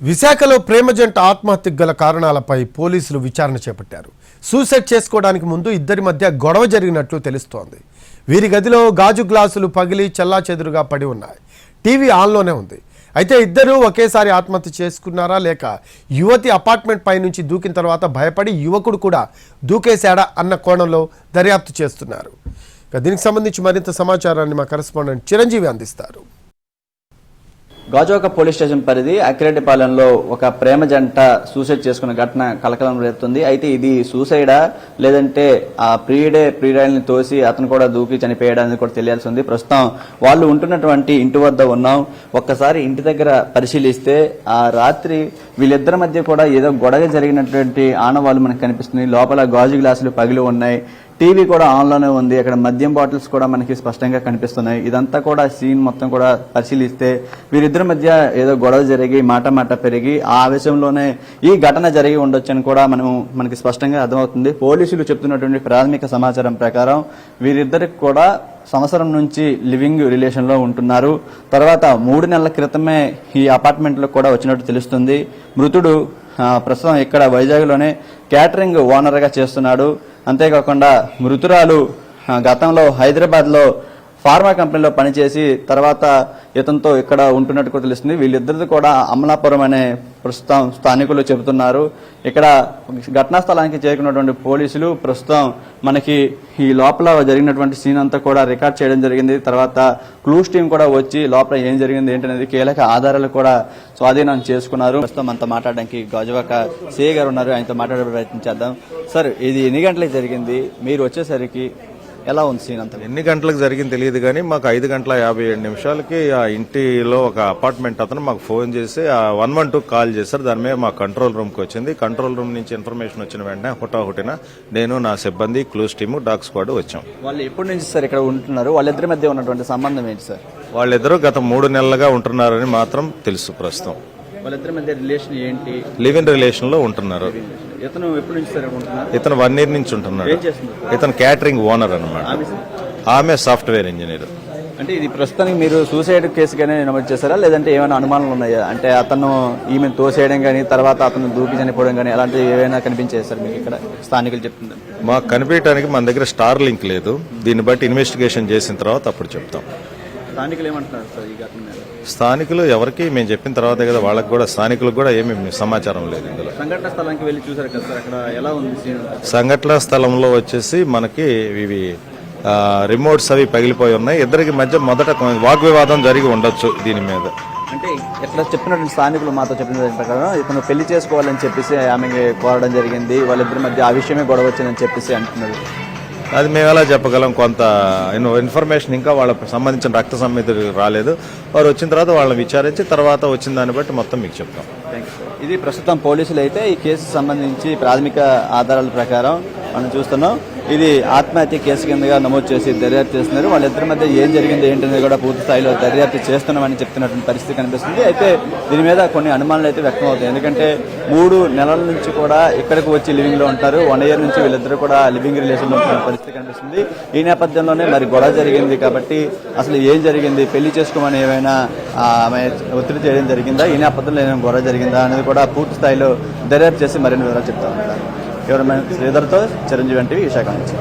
విశాఖలో ప్రేమ జంట ఆత్మహత్యకు గల కారణాలపై పోలీసులు విచారణ చేపట్టారు. సూసైడ్ చేసుకోవడానికి ముందు ఇద్దరి మధ్య గొడవ జరిగినట్లు తెలుస్తోంది. వీరి గదిలో గాజు గ్లాసులు పగిలి చెల్లాచెదురుగా పడి ఉన్నాయి. టీవీ ఆన్లోనే ఉంది. అయితే ఇద్దరూ ఒకేసారి ఆత్మహత్య చేసుకున్నారా లేక యువతి అపార్ట్మెంట్ పై నుంచి దూకిన తర్వాత భయపడి యువకుడు కూడా దూకేశాడా అన్న కోణంలో దర్యాప్తు చేస్తున్నారు. దీనికి సంబంధించి మరింత సమాచారాన్ని మా కరెస్పాండెంట్ చిరంజీవి అందిస్తారు. గాజువాక పోలీస్ స్టేషన్ పరిధి అక్కిరెడ్డిపాలెంలో ఒక ప్రేమ జంట సూసైడ్ చేసుకున్న ఘటన కలకలం రేపుతుంది. అయితే ఇది సూసైడా? లేదంటే ఆ ప్రియుడే ప్రియురాయల్ని తోసి అతను కూడా దూకి చనిపోయాడని కూడా తెలియాల్సి ఉంది. ప్రస్తుతం వాళ్ళు ఉంటున్నటువంటి ఇంటి వద్ద ఉన్నాం. ఒక్కసారి ఇంటి దగ్గర పరిశీలిస్తే ఆ రాత్రి వీళ్ళిద్దరి మధ్య కూడా ఏదో గొడవ జరిగినటువంటి ఆనవాళ్ళు మనకు కనిపిస్తుంది లోపల గాజు గ్లాసులు పగిలి ఉన్నాయి. టీవీ కూడా ఆన్లోనే ఉంది. అక్కడ మద్యం బాటిల్స్ కూడా మనకి స్పష్టంగా కనిపిస్తున్నాయి. ఇదంతా కూడా సీన్ మొత్తం కూడా పరిశీలిస్తే వీరిద్దరి మధ్య ఏదో గొడవ జరిగి మాట మాట పెరిగి ఆ ఆవేశంలోనే ఈ ఘటన జరిగి ఉండొచ్చని కూడా మనం మనకి స్పష్టంగా అర్థమవుతుంది. పోలీసులు చెప్తున్నటువంటి ప్రాథమిక సమాచారం ప్రకారం వీరిద్దరికి కూడా సంవత్సరం నుంచి లివింగ్ రిలేషన్లో ఉంటున్నారు. తర్వాత మూడు నెలల క్రితమే ఈ అపార్ట్మెంట్లో కూడా వచ్చినట్టు తెలుస్తుంది. మృతుడు ప్రస్తుతం ఇక్కడ వైజాగ్లోనే క్యాటరింగ్ ఓనర్గా చేస్తున్నాడు. అంతేకాకుండా మృతురాలు ఆ, గతంలో హైదరాబాద్లో ఫార్మా కంపెనీలో పనిచేసి తర్వాత ఇతనితో ఇక్కడ ఉంటున్నట్టు కూడా తెలుస్తుంది. వీళ్ళిద్దరిది కూడా అమలాపురం అనే ప్రస్తుతం స్థానికులు చెబుతున్నారు. ఇక్కడ ఘటనా స్థలానికి చేరుకున్నటువంటి పోలీసులు ప్రస్తుతం మనకి ఈ లోపల జరిగినటువంటి సీన్ అంతా కూడా రికార్డ్ చేయడం జరిగింది. తర్వాత క్లూస్ టీం కూడా వచ్చి లోపల ఏం జరిగింది ఏంటనేది కీలక ఆధారాలు కూడా స్వాధీనం చేసుకున్నారు. ప్రస్తుతం మనతో మాట్లాడడానికి గాజువాక సిఏ గారు ఉన్నారు. ఆయనతో మాట్లాడే ప్రయత్నం చేద్దాం. సార్ ఇది ఎన్ని గంటలకు జరిగింది? మీరు వచ్చేసరికి ఎలా ఉంది సీన్ అంతా? ఎన్ని గంటలకు జరిగింది తెలియదు కానీ మాకు ఐదు గంటల యాభై ఏడు నిమిషాలకి ఆ ఇంటిలో ఒక అపార్ట్మెంట్ అతను మాకు ఫోన్ చేసి ఆ వన్ వన్ టూ కాల్ చేశారు. దాని మీద మా కంట్రోల్ రూమ్కి వచ్చింది. కంట్రోల్ రూమ్ నుంచి ఇన్ఫర్మేషన్ వచ్చిన వెంటనే హుటాహుటిన నేను నా సిబ్బంది క్లూస్ టీము డాగ్ స్క్వాడ్ వచ్చాం. వాళ్ళు ఎప్పటి నుంచి సార్ ఇక్కడ ఉంటున్నారు? వాళ్ళిద్దరి మధ్య ఉన్నటువంటి సంబంధం ఏంటి సార్? వాళ్ళిద్దరూ గత మూడు నెలలుగా ఉంటున్నారని మాత్రం తెలుసు ప్రస్తుతం. వాళ్ళిద్దరి మధ్య రిలేషన్ ఏంటి? లివ్ ఇన్ రిలేషన్లో ఉంటున్నారు. ఇతను ఎప్పటి నుంచి సార్ ఇక్కడ ఉంటున్నారు? ఇతను వన్ ఇయర్ నుంచి ఉంటున్నాడు. ఇతను క్యాటరింగ్ ఓనర్ అన్నమాట. ఆమె సాఫ్ట్వేర్ ఇంజనీర్. అంటే ఇది ప్రస్తుతానికి మీరు సూసైడ్ కేసుగానే నమోదు చేశారా? లేదంటే ఏమైనా అనుమానాలు ఉన్నాయా? అంటే అతను ఈమెను తోసేయడం కానీ తర్వాత అతను దూకి చనిపోవడం కానీ అలాంటివి ఏవైనా కనిపించాయి సార్ మీకు ఇక్కడ స్థానికులు చెప్తున్నారు మాకు కనిపించడానికి మన దగ్గర స్టార్ లింక్ లేదు. దీన్ని బట్టి ఇన్వెస్టిగేషన్ చేసిన తర్వాత అప్పుడు చెప్తాం. స్థానికులు ఏమంటున్నారు సార్ ఈ ఘటన మీద? స్థానికులు ఎవరికి మేము చెప్పిన తర్వాతే కదా వాళ్ళకి కూడా స్థానికులకు కూడా ఏమీ సమాచారం లేదు ఇందులో. సంఘటన స్థలానికి వెళ్ళి చూసారు కదా సార్ అక్కడ ఎలా ఉంది సీన్? సంఘటన స్థలంలో వచ్చేసి మనకి ఇవి రిమోట్స్ అవి పగిలిపోయి ఉన్నాయి. ఇద్దరికి మధ్య మొదట వాగ్వివాదం జరిగి ఉండొచ్చు దీని మీద. అంటే ఎట్లా చెప్పినటువంటి స్థానికులు మాతో చెప్పిన ప్రకారం ఇతను పెళ్ళి చేసుకోవాలని చెప్పేసి ఆమెకి కోరడం జరిగింది. వాళ్ళిద్దరి మధ్య ఆ విషయమే గొడవ వచ్చిందని చెప్పేసి అంటున్నారు. అది మేము ఎలా చెప్పగలం కొంత ఇన్ఫర్మేషన్ ఇంకా వాళ్ళకి సంబంధించిన రక్త సంబంధితులు రాలేదు. వారు వచ్చిన తర్వాత వాళ్ళని విచారించి తర్వాత వచ్చిన దాన్ని బట్టి మొత్తం మీకు చెప్తాం. ఇది ప్రస్తుతం పోలీసులు అయితే ఈ కేసు సంబంధించి ప్రాథమిక ఆధారాల ప్రకారం మనం చూస్తున్నాం. ఇది ఆత్మహత్య కేసు కిందగా నమోదు చేసి దర్యాప్తు చేస్తున్నారు. వాళ్ళిద్దరి మధ్య ఏం జరిగింది ఏంటనేది కూడా పూర్తి స్థాయిలో దర్యాప్తు చేస్తున్నామని చెప్తున్నటువంటి పరిస్థితి కనిపిస్తుంది. అయితే దీని మీద కొన్ని అనుమానాలు అయితే వ్యక్తం అవుతాయి ఎందుకంటే మూడు నెలల నుంచి కూడా ఇక్కడికి వచ్చి లివింగ్లో ఉంటారు. వన్ ఇయర్ నుంచి వీళ్ళిద్దరు కూడా లివింగ్ రిలేషన్లో ఉంటున్న పరిస్థితి కనిపిస్తుంది. ఈ నేపథ్యంలోనే మరి గొడవ జరిగింది కాబట్టి అసలు ఏం జరిగింది? పెళ్ళి చేసుకోమని ఏమైనా ఒత్తిడి చేయడం జరిగిందా? ఈ నేపథ్యంలో ఏమైనా గొడవ జరిగిందా? అనేది కూడా పూర్తి స్థాయిలో దర్యాప్తు చేసి మరిన్ని వివరాలు చెప్తా ఉంటారు ఎవరైనా శ్రీధర్తో చిరంజీవి అంటే విశాఖ నుంచి